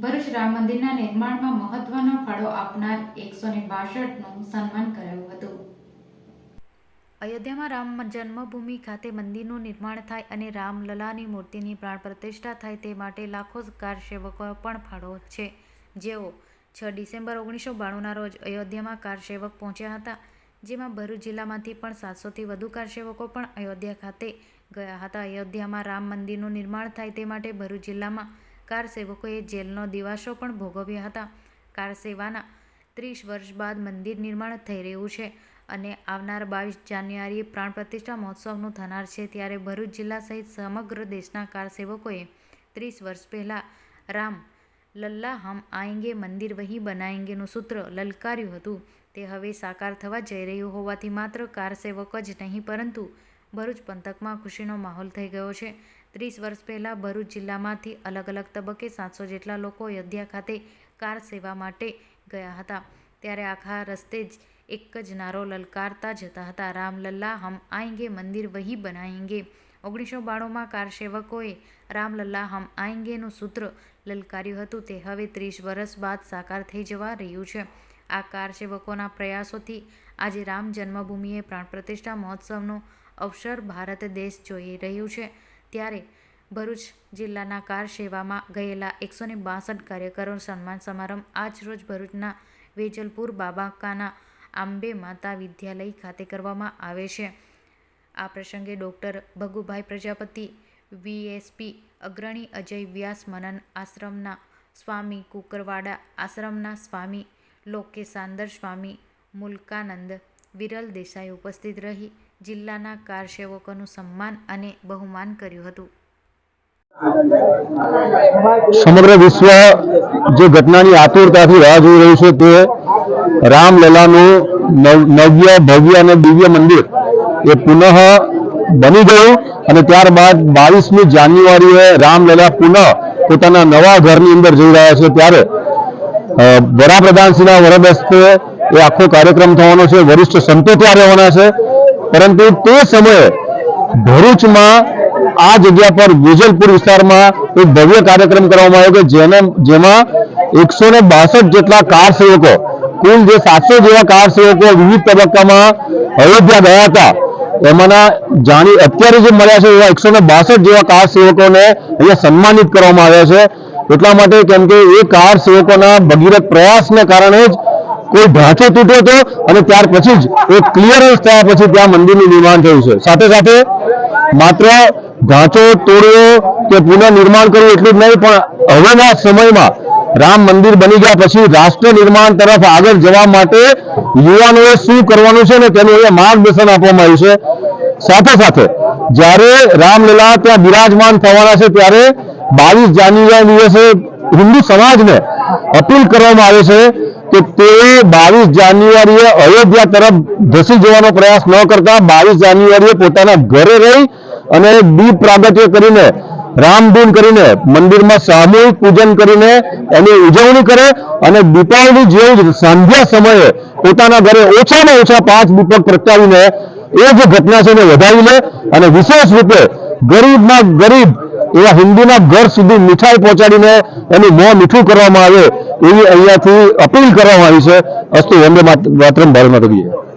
ભરૂચ રામ મંદિરના નિર્માણમાં મહત્વનો ફાળો આપનાર એકસો ને બાસઠનું સન્માન કરાયું હતું. અયોધ્યામાં રામ જન્મભૂમિ ખાતે મંદિરનું નિર્માણ થાય અને રામલલાની મૂર્તિની પ્રાણ પ્રતિષ્ઠા થાય તે માટે લાખો કારસેવકો પણ ફાળો છે. જેઓ છ ડિસેમ્બર ઓગણીસો બાણુંના રોજ અયોધ્યામાં કારસેવક પહોંચ્યા હતા, જેમાં ભરૂચ જિલ્લામાંથી પણ સાતસોથી વધુ કારસેવકો પણ અયોધ્યા ખાતે ગયા હતા. અયોધ્યામાં રામ મંદિરનું નિર્માણ થાય તે માટે ભરૂચ જિલ્લામાં કાર સેવકોએ જેલનો દિવાસો પણ ભોગવ્યા હતા. કાર સેવાના ત્રીસ વર્ષ બાદ મંદિર નિર્માણ થઈ રહ્યું છે અને આવનાર બાવીસ જાન્યુઆરીએ પ્રાણ પ્રતિષ્ઠા મહોત્સવનું થનાર છે ત્યારે ભરૂચ જિલ્લા સહિત સમગ્ર દેશના કાર સેવકોએ ત્રીસ વર્ષ પહેલાં રામ લલ્લા હમ આએંગે મંદિર વહી બનાએંગેનું સૂત્ર લલકાર્યું હતું. તે હવે સાકાર થવા જઈ રહ્યું હોવાથી માત્ર કાર સેવક જ નહીં, પરંતુ ભરૂચ પંથકમાં ખુશીનો માહોલ થઈ ગયો છે. ત્રીસ વર્ષ પહેલાં ભરૂચ જિલ્લામાંથી અલગ અલગ તબક્કે સાતસો જેટલા લોકો અયોધ્યા ખાતે કાર સેવા માટે ગયા હતા. ત્યારે આખા રસ્તે જ એક જ નારો લલકારતા જતા હતા. રામલલ્લા હમ આએંગે મંદિર વહી બનાએંગે ઓગણીસો બાણુંમાં કારસેવકોએ રામલલ્લા હમ આએંગેનું સૂત્ર લલકાર્યું હતું. તે હવે ત્રીસ વર્ષ બાદ સાકાર થઈ જવા રહ્યું છે. આ કારસેવકોના પ્રયાસોથી આજે રામ જન્મભૂમિએ પ્રાણ પ્રતિષ્ઠા મહોત્સવનો અવસર ભારત દેશ જોઈ રહ્યું છે. ત્યારે ભરૂચ જિલ્લાના કાર સેવામાં ગયેલા એકસો ને બાસઠ કાર્યકરો સન્માન સમારંભ આજ રોજ ભરૂચના વેજલપુર બાબાકાના આંબે માતા વિદ્યાલય ખાતે કરવામાં આવે છે. આ પ્રસંગે ડૉક્ટર ભગુભાઈ પ્રજાપતિ, વીએસપી અગ્રણી અજય વ્યાસ મનન આશ્રમના સ્વામી કુકરવાડા, આશ્રમના સ્વામી લોકેશાંદર સ્વામી મુલકાનંદ, વિરલ દેસાઈ ઉપસ્થિત રહી જિલ્લાના કારસેવકોનું સન્માન અને બહુમાન કર્યું હતું. સમગ્ર વિશ્વ જે ઘટનાની આતુરતાથી રાહ જોઈ રહ્યું છે તે રામલલાનું નવ- નવ્ય, ભવ્ય અને દિવ્ય મંદિર એ પુનઃ બની ગયું અને ત્યારબાદ બાવીસમી જાન્યુઆરીએ રામલલા પુનઃ પોતાના નવા ઘરની અંદર જઈ રહ્યા છે. ત્યારે વડાપ્રધાનશ્રીના વરદ હસ્તે એ આખો કાર્યક્રમ થવાનો છે. વરિષ્ઠ સંતો ત્યાં રહેવાના છે. પરંતુ તે સમયે ભરૂચમાં આ જગ્યા પર વેજલપુર વિસ્તારમાં એક ભવ્ય કાર્યક્રમ કરવામાં આવ્યો કે જેને જેમાં એકસો ને બાસઠ જેટલા કાર સેવકો, કુલ જે સાતસો જેવા કાર સેવકો વિવિધ તબક્કામાં અયોધ્યા ગયા હતા. એમાંના જાણી અત્યારે જે મળ્યા છે એવા એકસો ને બાસઠ જેવા કાર સેવકોને અહીંયા સન્માનિત કરવામાં આવ્યા છે. એટલા માટે કેમ કે એ કાર સેવકોના ભગીરથ પ્રયાસને કારણે જ કોઈ ઢાંચો તૂટ્યો હતો અને ત્યાર પછી જ એક ક્લિયરન્સ થયા પછી ત્યાં મંદિરનું નિર્માણ થયું છે. સાથે સાથે માત્ર ઢાંચો તોડવો કે પુનઃ નિર્માણ કરવું એટલું જ નહીં, પણ હવેના સમયમાં રામ મંદિર બની ગયા પછી રાષ્ટ્ર નિર્માણ તરફ આગળ જવા માટે યુવાનોએ શું કરવાનું છે ને તેનું અહીંયા માર્ગદર્શન આપવામાં આવ્યું છે. સાથે સાથે જ્યારે રામલીલા ત્યાં બિરાજમાન થવાના છે, ત્યારે બાવીસ જાન્યુઆરી દિવસે હિન્દુ સમાજને અપીલ કરવામાં આવે છે કે તે બાવીસ જાન્યુઆરીએ અયોધ્યા તરફ ધસી જવાનો પ્રયાસ ન કરતા બાવીસ જાન્યુઆરીએ પોતાના ઘરે રહી અને દીપ પ્રાગટ્ય કરીને રામધૂન કરીને, મંદિરમાં સામૂહિક પૂજન કરીને એની ઉજવણી કરે અને દીપાવલી જેવું જ સાંધ્યા સમયે પોતાના ઘરે ઓછામાં ઓછા પાંચ દીપક પ્રગટાવીને એ જે ઘટના છે એને વધાવી લે અને વિશેષ રૂપે ગરીબમાં ગરીબ એવા હિન્દુના ઘર સુધી મીઠાઈ પહોંચાડીને એનું મોં મીઠું કરવામાં આવે એવી અહીંયાથી અપીલ કરવામાં આવી છે અસ્તુ વંદે માત- માતરમ ભારત માતા.